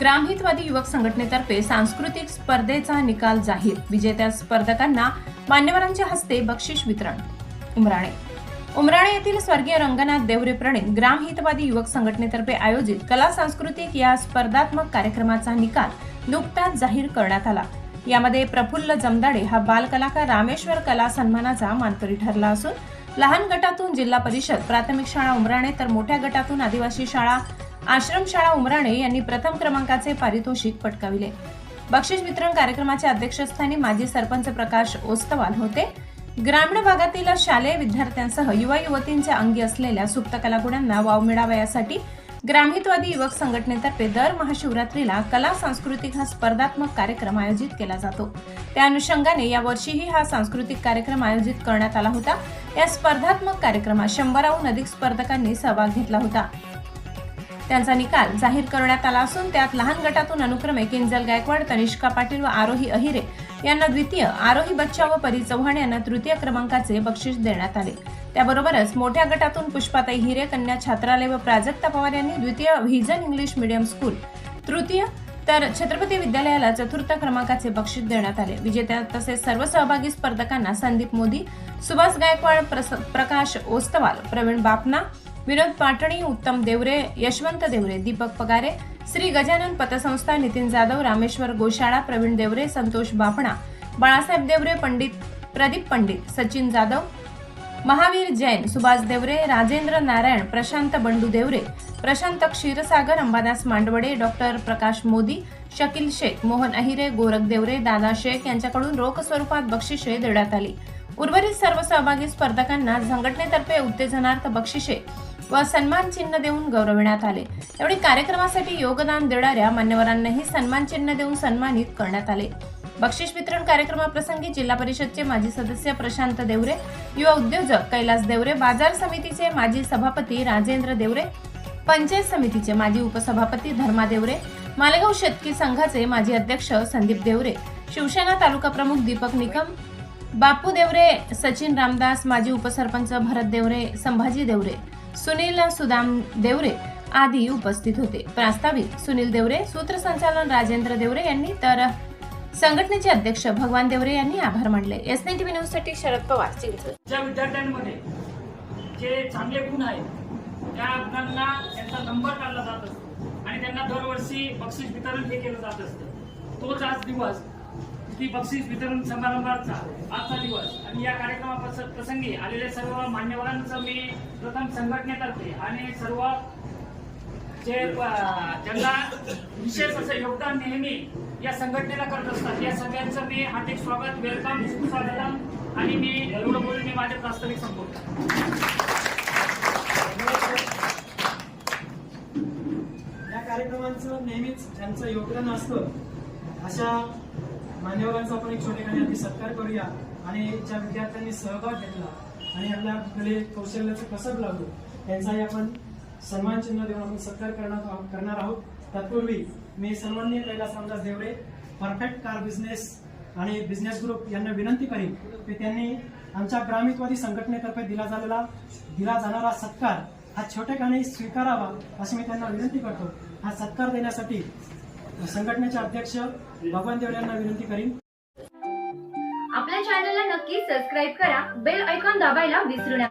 ग्रामहितवादी युवक संघटनेतर्फे सांस्कृतिक स्पर्धेचा निकाल जाहीर. विजेत्या स्पर्धकांना मान्यवरांच्या हस्ते बक्षीस वितरण. उमराणे. उमराणे येथील स्वर्गीय रंगनाथ देवरे प्रणित ग्रामहितवादी युवक संघटनेतर्फे आयोजित कला सांस्कृतिक या स्पर्धात्मक कार्यक्रमाचा निकाल नुकताच जाहीर करण्यात आला. यामध्ये प्रफुल्ल जमदाडे हा बालकलाकार रामेश्वर कला सन्मानाचा मानकरी ठरला असून लहान गटातून जिल्हा परिषद प्राथमिक शाळा उमराणे तर मोठ्या गटातून आदिवासी शाळा आश्रमशाळा उमराणे यांनी प्रथम क्रमांकाचे पारितोषिक पटकाविले. बक्षीस वितरण कार्यक्रमाच्या अध्यक्षस्थानी माजी सरपंच प्रकाश ओस्तवाल होते. ग्रामीण भागातील शालेय विद्यार्थ्यांसह युवा युवतींच्या अंगी असलेल्या सुप्त कलागुणांना वाव मिळावा यासाठी ग्रामहितवादी युवक संघटनेतर्फे दर महाशिवरात्रीला कला सांस्कृतिक हा स्पर्धात्मक कार्यक्रम आयोजित केला जातो. त्या अनुषंगाने यावर्षीही हा सांस्कृतिक कार्यक्रम आयोजित करण्यात आला होता. या स्पर्धात्मक कार्यक्रमात शंभराहून अधिक स्पर्धकांनी सहभाग घेतला होता. त्यांचा निकाल जाहीर करण्यात आला असून त्यात लहान गटातून अनुक्रमे किंजल गायकवाड तनिष्का पाटील व आरोही अहिरे यांना द्वितीय आरोही बच्चा व परी चव्हाण यांना तृतीय क्रमांकाचे बक्षीस देण्यात आले. त्याबरोबरच मोठ्या गटातून पुष्पाताई हिरे कन्या छात्रालय व प्राजक्ता पवार यांनी द्वितीय व्हिजन इंग्लिश मीडियम स्कूल तृतीय तर छत्रपती विद्यालयाला चतुर्थ क्रमांकाचे बक्षीस देण्यात आले. विजेत्या तसेच सर्व सहभागी स्पर्धकांना संदीप मोदी सुभाष गायकवाड प्रस- प्रकाश ओस्तवाल प्रवीण बापना विनोद पाटणी उत्तम देवरे यशवंत देवरे दीपक पगारे श्री गजानन पतसंस्था नितीन जाधव रामेश्वर गोशाळा प्रवीण देवरे संतोष बापणा बाळासाहेब देवरे पंडित प्रदीप पंडित सचिन जाधव महावीर जैन सुभाष देवरे राजेंद्र नारायण प्रशांत बंडू देवरे प्रशांत क्षीरसागर अंबादास मांडवडे डॉक्टर प्रकाश मोदी शकील शेख मोहन अहिरे गोरख देवरे दादा शेख यांच्याकडून रोख स्वरूपात बक्षिसे देण्यात आली. उर्वरित सर्व सहभागी स्पर्धकांना संघटनेतर्फे उत्तेजनार्थ बक्षिसे व सन्मान चिन्ह देऊन गौरविण्यात आले. यावेळी कार्यक्रमासाठी योगदान देणाऱ्या मान्यवरांनाही सन्मान चिन्ह देऊन सन्मानित करण्यात आले. बक्षीस वितरण कार्यक्रमाप्रसंगी जिल्हा परिषदचे माजी सदस्य प्रशांत देवरे युवा उद्योजक कैलास देवरे बाजार समितीचे माजी सभापती राजेंद्र देवरे पंचायत समितीचे माजी उपसभापती धर्मा देवरे मालेगाव शेतकी संघाचे माजी अध्यक्ष संदीप देवरे शिवसेना तालुका प्रमुख दीपक निकम बापू देवरे सचिन रामदास माजी उपसरपंच भरत देवरे संभाजी देवरे सुनील सुदाम देवरे आदी उपस्थित होते. प्रास्ताविक सुनील देवरे सूत्रसंचालन राजेंद्र देवरे यांनी तर संघटनेचे अध्यक्ष भगवान देवरे यांनी आभार मानले. एस नाईन टीव्ही न्यूजसाठी शरद पवार चिंचवड. ज्या विद्यार्थ्यांमध्ये जे चांगले गुण आहेत त्या गुणांना त्यांचा नंबर काढला जात असतो आणि त्यांना दरवर्षी बक्षीस वितरण हे केलं जात असतं. तोच आज दिवस ती बक्षीस वितरण समारंभाचा आजचा दिवस. आणि या कार्यक्रमा प्रसंगी आलेल्या सर्व मान्यवरांचं मी प्रथम संघटनेतर्फे आणि सर्व जे ज्यांना विशेष असं योगदान नेहमी या संघटनेला करत असतात या सगळ्यांचं मी हार्दिक स्वागत वेलकम सुस्वागतम आणि मी एवढं बोलून मी माझे प्रास्ताविक संपवतो. या कार्यक्रमांचं नेहमीच ज्यांचं योगदान असतं अशा मान्यवरांचा आपण एक छोटेखानी आधी सत्कार करूया. आणि ज्या विद्यार्थ्यांनी सहभाग घेतला आणि आपल्या कले कौशल्याचं कसब लागलो त्यांचाही आपण सन्मान चिन्ह देऊन आपण सत्कार करणार करणार आहोत. तत्पूर्वी मी सन्माननीय Kailas Ramdas Devade perfect car business आणि बिझनेस ग्रुप यांना विनंती करीन की त्यांनी आमच्या ग्रामहितवादी संघटनेतर्फे दिला झालेला दिला जाणारा सत्कार हा छोटेखानी स्वीकारावा अशी मी त्यांना विनंती करतो. हा सत्कार देण्यासाठी संघटनेचे अध्यक्ष भगवान देवरे यांना विनंती करीन. आपल्या चॅनलला नक्की सबस्क्राईब करा. बेल ऐकॉन दाबायला विसरू नका.